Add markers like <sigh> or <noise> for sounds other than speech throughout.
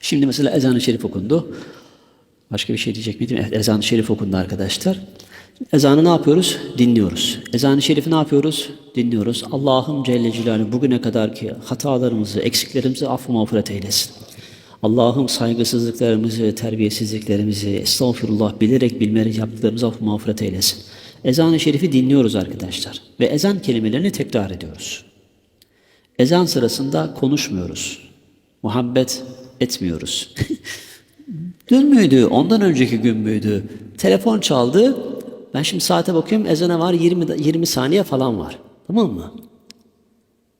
Şimdi mesela ezan-ı şerif okundu. Başka bir şey diyecek miydim? Evet, ezan-ı şerif okundu arkadaşlar. Ezanı ne yapıyoruz? Dinliyoruz. Ezan-ı şerifi ne yapıyoruz? Dinliyoruz. Allah'ım Celle Celaluhu bugüne kadar ki hatalarımızı, eksiklerimizi affı mağfiret eylesin. Allah'ım saygısızlıklarımızı, terbiyesizliklerimizi, estağfurullah bilerek bilmeyerek yaptıklarımızı affı mağfiret eylesin. Ezan-ı şerifi dinliyoruz arkadaşlar. Ve ezan kelimelerini tekrar ediyoruz. Ezan sırasında konuşmuyoruz. Muhabbet etmiyoruz. <laughs> Dün müydü, ondan önceki gün müydü? Telefon çaldı. Ben şimdi saate bakıyorum ezana var 20, da- 20 saniye falan var. Tamam mı?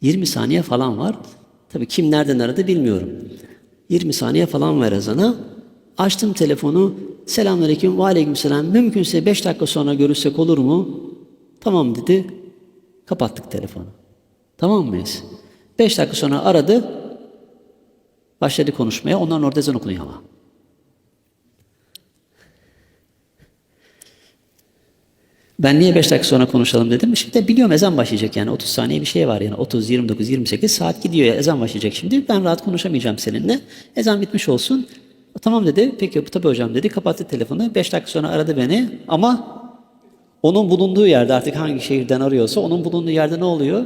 20 saniye falan var. Tabii kim nereden aradı bilmiyorum. 20 saniye falan var ezana. Açtım telefonu. Selamünaleyküm, ve aleykümselam. Mümkünse 5 dakika sonra görüşsek olur mu? Tamam dedi. Kapattık telefonu. Tamam mıyız? 5 dakika sonra aradı. Başladı konuşmaya. Onların orada ezan okunuyor ama. Ben niye 5 dakika sonra konuşalım dedim. Şimdi de biliyorum ezan başlayacak yani 30 saniye bir şey var yani 30, 29, 28 saat gidiyor ya ezan başlayacak şimdi. Ben rahat konuşamayacağım seninle. Ezan bitmiş olsun. Tamam dedi. Peki tabii hocam dedi. Kapattı telefonu. 5 dakika sonra aradı beni ama onun bulunduğu yerde artık hangi şehirden arıyorsa onun bulunduğu yerde ne oluyor?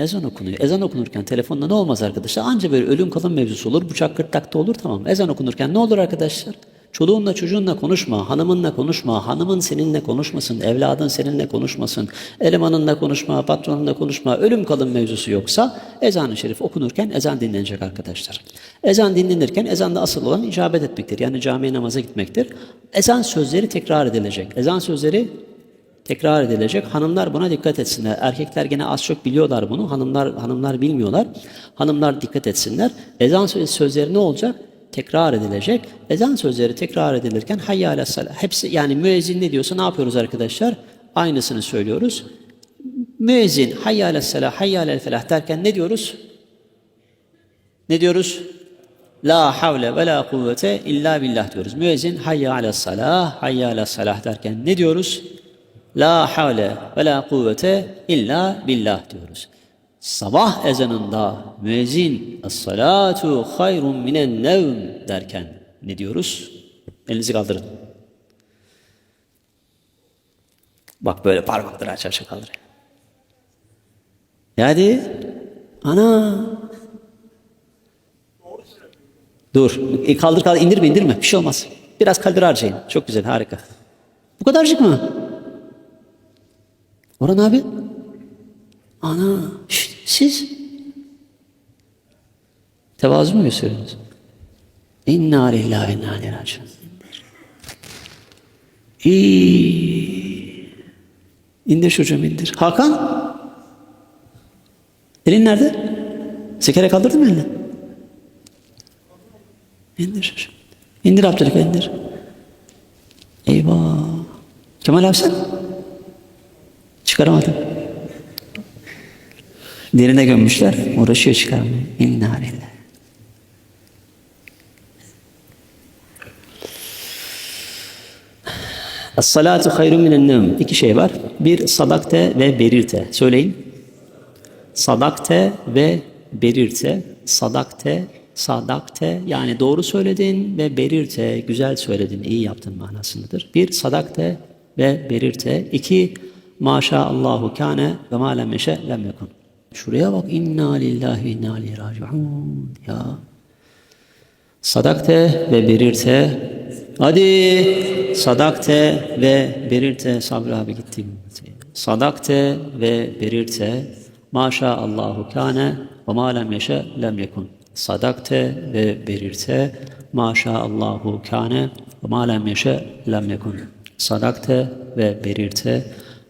Ezan okunuyor. Ezan okunurken telefonda ne olmaz arkadaşlar? Anca böyle ölüm kalım mevzusu olur. Bıçak gırtlakta olur tamam. Ezan okunurken ne olur arkadaşlar? Çoluğunla çocuğunla konuşma, hanımınla konuşma, hanımın seninle konuşmasın, evladın seninle konuşmasın, elemanınla konuşma, patronunla konuşma, ölüm kalım mevzusu yoksa ezan-ı şerif okunurken ezan dinlenecek arkadaşlar. Ezan dinlenirken ezanda asıl olan icabet etmektir. Yani camiye namaza gitmektir. Ezan sözleri tekrar edilecek. Ezan sözleri tekrar edilecek. Hanımlar buna dikkat etsinler. Erkekler gene az çok biliyorlar bunu. Hanımlar hanımlar bilmiyorlar. Hanımlar dikkat etsinler. Ezan sö- sözleri ne olacak? Tekrar edilecek. Ezan sözleri tekrar edilirken hayya. Hepsi yani müezzin ne diyorsa ne yapıyoruz arkadaşlar? Aynısını söylüyoruz. Müezzin hayya ala salah, hayya derken ne diyoruz? Ne diyoruz? La havle ve la kuvvete illa billah diyoruz. Müezzin hayya ala salah, hayya ala salah derken ne diyoruz? La havle ve la kuvvete illa billah diyoruz. Sabah ezanında müezzin es-salatu hayrun minen nevm derken ne diyoruz? Elinizi kaldırın. Bak böyle parmakları aç aç kaldır. Yani ana Dur. E, kaldır kaldır indirme indirme. Bir şey olmaz. Biraz kaldır harcayın. Çok güzel harika. Bu kadarcık mı? Orhan abi. Ana. şşt, siz. Tevazu mu gösteriyorsunuz? İnna lillahi inna ileyhi raciun. İyi. İndir çocuğum indir. Hakan. Elin nerede? Sekere kaldırdın mı elini? İndir çocuğum. İndir Abdülkadir indir. Eyvah. Kemal abi sen? Çıkaramadım. Derine gömmüşler. Uğraşıyor çıkarmaya. İnna lillahi. Es-salatu hayrun minen nevm. İki şey var. Bir sadakte ve berirte. Söyleyin. Sadakte ve berirte. Sadakte, sadakte yani doğru söyledin ve berirte güzel söyledin, iyi yaptın manasındadır. Bir sadakte ve berirte. İki maşaallahu kâne ve ma lem yeşe lem yekun. Şuraya bak inna lillahi ve inna ileyhi raciun ya. Sadakte ve berirte. Hadi sadakte ve berirte. Sabri abi gitti. Sadakte ve berirte. Maşa Allahu kâne ve ma lem yeşe lem yekun. Sadakte ve berirte. Maşa Allahu kâne ve ma lem yeşe lem yekun. Sadakte ve berirte.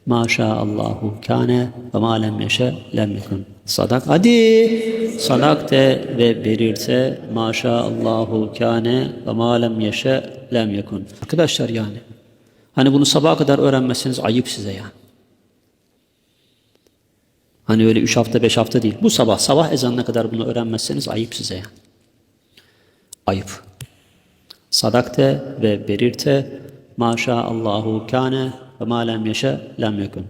Maşa Allahu kâne ve ma lem yeşe lem yekun. Sadak hadi sadakte ve berirte maşa Allahu kâne ve ma lem yeşe lem yekun. Arkadaşlar yani hani bunu sabaha kadar öğrenmezseniz ayıp size yani. Hani öyle üç hafta beş hafta değil. Bu sabah sabah ezanına kadar bunu öğrenmezseniz ayıp size yani. Ayıp. Sadakte ve berirte maşa Allahu kâne ve ma lem yeşe lem yekun.